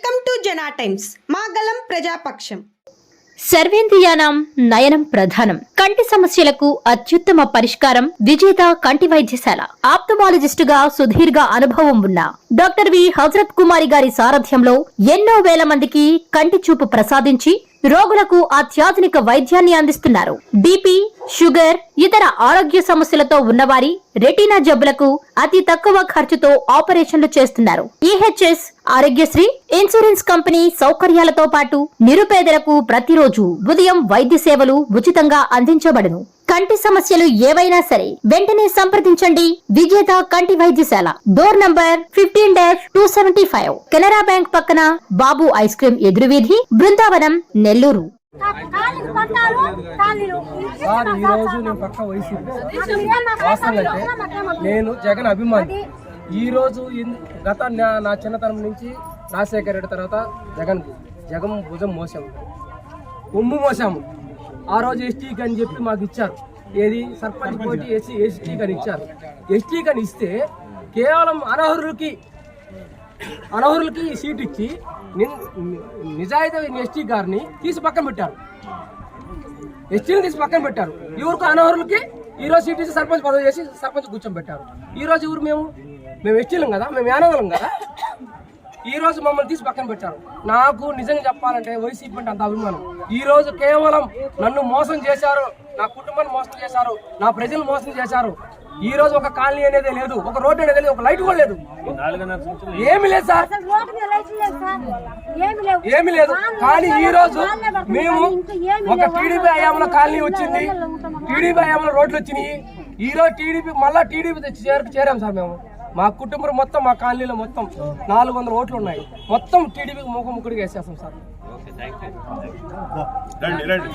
Star times మాగళం ప్రజాపక్షం. సర్వేంద్రియానం నయనం ప్రధానం. కంటి సమస్యలకు అత్యుత్తమ పరిష్కారం విజేత కంటి వైద్యశాల. ఆప్తమాలజిస్టుగా సుదీర్ఘ అనుభవం ఉన్న డాక్టర్ వి. హజరత్ కుమారి గారి సారథ్యంలో ఎన్నో వేల మందికి కంటి చూపు ప్రసాదించి రోగులకు అత్యాధునిక వైద్యాన్ని అందిస్తున్నారు. బీపీ షుగర్ ఇతర ఆరోగ్య సమస్యలతో ఉన్నవారి రెటీనా జబ్బులకు అతి తక్కువ ఖర్చుతో ఆపరేషన్లు చేస్తున్నారు. ఈహెచ్ఎస్ ఆరోగ్యశ్రీ ఇన్సూరెన్స్ కంపెనీ సౌకర్యాలతో పాటు నిరుపేదలకు ప్రతిరోజు ఉదయం వైద్య సేవలు ఉచితంగా అందించబడును. కంటి సమస్యలు ఏవైనా సరే వెంటనే సంప్రదించండి. విజేత కంటి వైద్యశాల. Door number fifteen dash two seventy five. Canara bank పక్కన బాబు ఐస్ క్రీమ్ ఎదురువీధి బృందావనం నెల్లూరు. సార్ ఈ రోజు నేను పక్క వైసీపీ. వాస్తవంగా అంటే నేను జగన్ అభిమాని. ఈ రోజు ఇన్- గత నా- నా చిన్నతనం నుంచి రాజశేఖర రెడ్డి తర్వాత జగన్ జగన్ భుజం మోసాము. ఉమ్ము మోసాము. ఆ రోజు ఎస్టీకి అని చెప్పి మాకు ఇచ్చారు. ఏది? సర్పంచ్ పోటీ ఎస్సీ ఎస్టీకి అని ఇచ్చారు. ఎస్టీకి అని ఇస్తే కేవలం అనర్హులకి అనర్హులకి ఈ సీట్ ఇచ్చి నిజాయితీ ఎస్టీ గారిని తీసి పక్కన పెట్టారు. ఎస్టీని తీసి పక్కన పెట్టారు. ఎవరికి అనర్హులకి ఈ రోజు సీట్ ఇచ్చి సర్పంచ్ పదవి చేసి సర్పంచ్ కూర్చోబెట్టారు. ఈ రోజు ఎవరు మేము? మేము ఎస్టీలం కదా మేము యానవలం కదా. ఈ రోజు మమ్మల్ని తీసి పక్కన పెట్టారు. నాకు నిజంగా చెప్పాలంటే వైసీపీ అంటే అంత అభిమానం. ఈ రోజు కేవలం నన్ను మోసం చేశారు నా కుటుంబాన్ని మోసం చేశారు నా ప్రజలు మోసం చేశారు. ఈ రోజు ఒక కాలనీ అనేది లేదు ఒక రోడ్డు అనేది లేదు ఒక లైట్ కూడా లేదు. ఏమి లేదు సార్. ఏమి లేదు. కానీ ఈ రోజు. మేము ఇంకా ఏమీ ఒక. టీడీపీ హయాంలో కాలనీ వచ్చింది. టీడీపీ హయాంలో రోడ్లు వచ్చినాయి. ఈ రోజు టీడీపీ మళ్ళా టీడీపీ తెచ్చి చేరు చేరాం సార్ మేము. మా కుటుంబం మొత్తం మా కాలనీలో మొత్తం నాలుగు వందల ఓట్లు ఉన్నాయి మొత్తం టీడీపీకి ముఖం వేసేస్తాం సార్. రండి రండి.